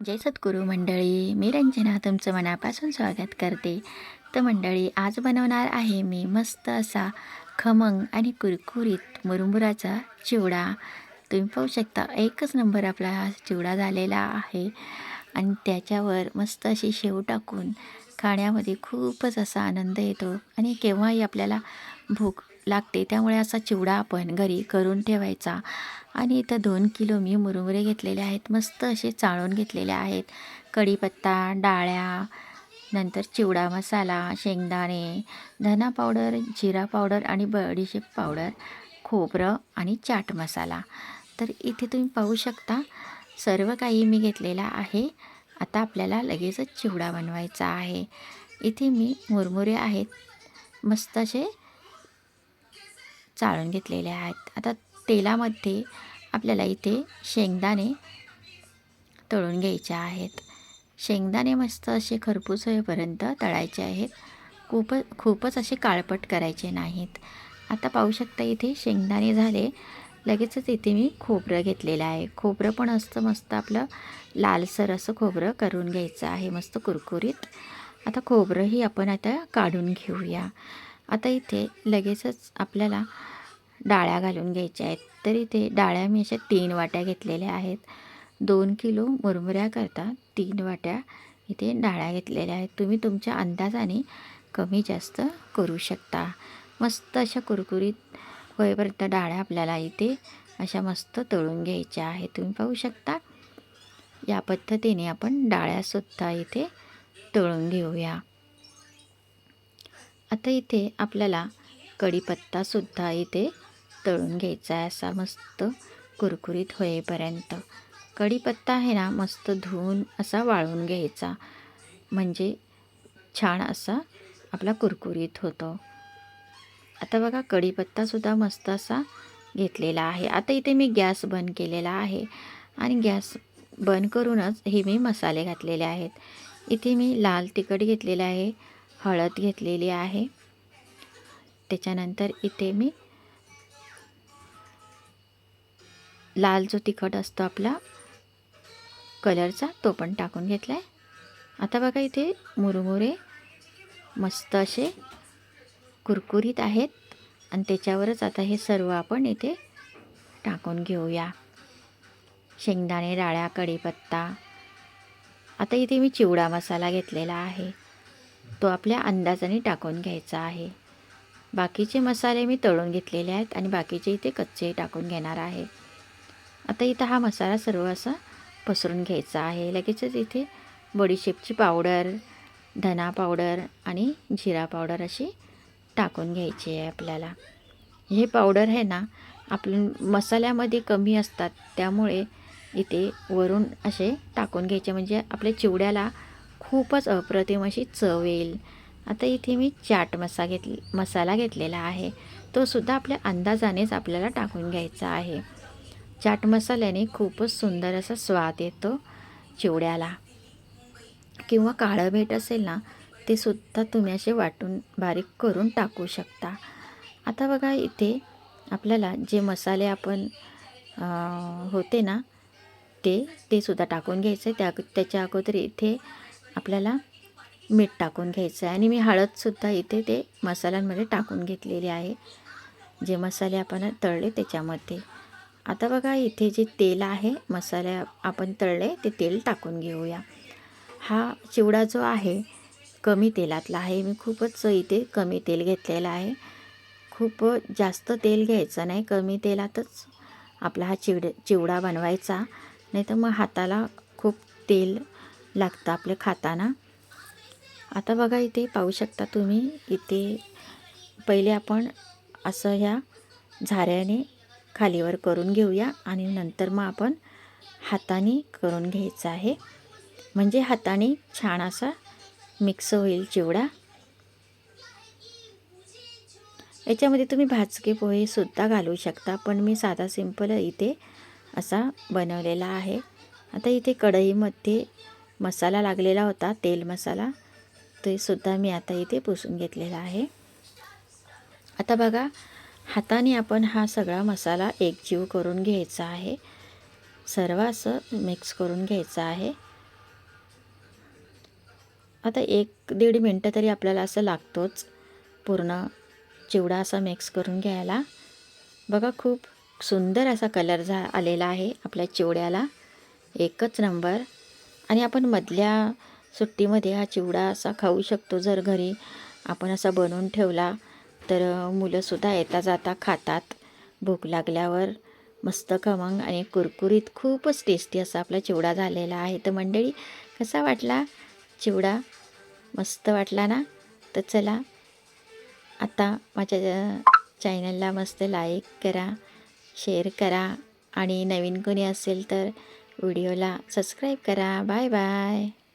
जय सद्गुरू मंडळी मी रंजना तुमचं मनापासून स्वागत करते. तर मंडळी आज बनवणार आहे मी मस्त असा खमंग आणि कुरकुरीत मुरमुराचा चिवडा. तुम्ही पाहू शकता एकच नंबर आपला हा चिवडा झालेला आहे. आणि त्याच्यावर मस्त अशी शेव टाकून खाण्यामध्ये खूपच असा आनंद येतो. आणि केव्हाही आपल्याला भूक लागते. त्यामुळे असा चिवडा आपण घरी करून ठेवायचा. आणि इथं दोन किलो मी मुरमुरे घेतलेले आहेत. मस्त असे चाळून घेतलेले आहेत. कढीपत्ता डाळ्या नंतर चिवडा मसाला शेंगदाणे धना पावडर जिरा पावडर आणि बडीशेप पावडर खोबरं आणि चाट मसाला. तर इथे तुम्ही पाहू शकता सर्व काही मी घेतलेला आहे. आता आपल्याला लगेचच चिवडा बनवायचा आहे. इथे मी मुरमुरे आहेत. मस्त असे चाळून घेतलेले आहेत. आता तेलामध्ये आपल्याला इथे शेंगदाणे तळून घ्यायचे आहेत. शेंगदाणे मस्त असे खरपूस होईपर्यंत तळायचे आहेत. खूप खूपच असे काळपट करायचे नाहीत. आता पाहू शकता इथे शेंगदाणे झाले. लगेचच इथे मी खोबरं घेतलेलं आहे. खोबरं पण असतं मस्त आपलं लालसर असं खोबरं करून घ्यायचं आहे. मस्त कुरकुरीत. आता खोबरंही आपण आता काढून घेऊया. आता इथे लगेचच आपल्याला डाळ्या घालून घ्यायच्या आहेत. तर इथे डाळ्या मी अशा तीन वाट्या घेतलेल्या आहेत. दोन किलो मुरमुऱ्याकरता तीन वाट्या इथे डाळ्या घेतलेल्या आहेत. तुम्ही तुमच्या अंदाजाने कमी जास्त करू शकता. मस्त अशा कुरकुरीत होईपर्यंत डाळ्या आपल्याला इथे अशा मस्त तळून घ्यायच्या आहेत. तुम्ही पाहू शकता या पद्धतीने आपण डाळ्यासुद्धा इथे तळून घेऊया. आता इथे आपल्याला कढीपत्तासुद्धा इथे तळून घ्यायचा आहे असा मस्त कुरकुरीत होईपर्यंत. कढीपत्ता आहे ना मस्त धुवून असा वाळून घ्यायचा. म्हणजे छान असा आपला कुरकुरीत होतो. आता बघा कढीपत्तासुद्धा मस्त असा घेतलेला आहे. आता इथे मी गॅस बंद केलेला आहे. आणि गॅस बंद करूनच हे मी मसाले घातलेले आहेत. इथे मी लाल तिखट घेतलेलं आहे. हळद घेतलेली आहे. त्याच्यानंतर इथे मी लाल जो तिखट असतो आपला कलरचा तो पण टाकून घेतला आहे आता बघा इथे मुरमुरे मस्त असे कुरकुरीत आहेत आणि त्याच्यावरच आता हे सर्व आपण इथे टाकून घेऊया. शेंगदाणे डाळ्या कढीपत्ता. आता इथे मी चिवडा मसाला घेतलेला आहे. तो आपल्या अंदाजाने टाकून घ्यायचा आहे. बाकीचे मसाले मी तळून घेतलेले आहेत आणि बाकीचे इथे कच्चे टाकून घेणार आहे. आता इथं हा मसाला सर्व असा पसरून घ्यायचा आहे. लगेचच इथे बडीशेपची पावडर धना पावडर आणि जिरा पावडर अशी टाकून घ्यायची आहे आपल्याला. हे पावडर आहे ना आपण मसाल्यामध्ये कमी असतात त्यामुळे इथे वरून असे टाकून घ्यायचे. म्हणजे आपल्या चिवड्याला खूपच अप्रतिम अशी चव येईल. आता इथे मी चाट मसा घेत मसाला घेतलेला आहे. तो सुद्धा आपल्या अंदाजानेच आपल्याला टाकून घ्यायचा आहे. चाट मसाल्याने खूपच सुंदर असा स्वाद येतो चिवड्याला. किंवा काळं भेट असेल ना ते सुद्धा तुम्ही असे वाटून बारीक करून टाकू शकता. आता बघा इथे आपल्याला जे मसाले आपण होते ना ते ते सुद्धा टाकून घ्यायचे. त्या त्याच्या अगोदर इथे आपल्याला मीठ टाकून घ्यायचं आहे. आणि मी हळदसुद्धा इथे ते मसाल्यांमध्ये टाकून घेतलेली आहे. जे मसाले आपण तळले त्याच्यामध्ये. आता बघा इथे जे तेल आहे मसाल्या आपण तळले ते तेल टाकून घेऊया. हा चिवडा जो आहे कमी तेलातला आहे. मी खूपच इथे कमी तेल घेतलेला आहे. खूप जास्त तेल घ्यायचं नाही. कमी तेलातच आपला हा चिवडे चिवडा बनवायचा. नाही तर मग हाताला खूप तेल लागतं आपलं खाताना. आता बघा इथे पाहू शकता तुम्ही इथे पहिले आपण असं ह्या झाऱ्याने खालीवर करून घेऊया आणि नंतर मग आपण हाताने करून घ्यायचं आहे. म्हणजे हाताने छान असा मिक्स होईल चिवडा. याच्यामध्ये तुम्ही भाजके पोहेसुद्धा घालू शकता पण मी साधा सिंपल इथे असा बनवलेला आहे. आता इथे कढईमध्ये मसाला लागलेला होता तेल मसाला. तेसुद्धा मी आता इथे पुसून घेतलेला आहे. आता बघा हाताने आपण हा सगळा मसाला एकजीव करून घ्यायचा आहे. सर्व असं मिक्स करून घ्यायचं आहे. आता एक दीड मिनटं तरी आपल्याला असं लागतोच पूर्ण चिवडा असा मिक्स करून घ्यायला. बघा खूप सुंदर असा कलर झा आलेला आहे आपल्या चिवड्याला. एकच नंबर आणि आपण मधल्या सुट्टीमध्ये हा चिवडा असा खाऊ शकतो जर घरी. आपण असा बनवून ठेवला तर मुलंसुद्धा येता जाता खातात. भूक लागल्यावर मस्त खमंग आणि कुरकुरीत खूपच टेस्टी असा आपला चिवडा झालेला आहे. तर मंडळी कसा वाटला चिवडा? मस्त वाटला ना? तर चला आता माझ्या चॅनलला मस्त लाईक करा शेअर करा. आणि नवीन कोणी असेल तर व्हिडिओला सबस्क्राईब करा. Bye bye.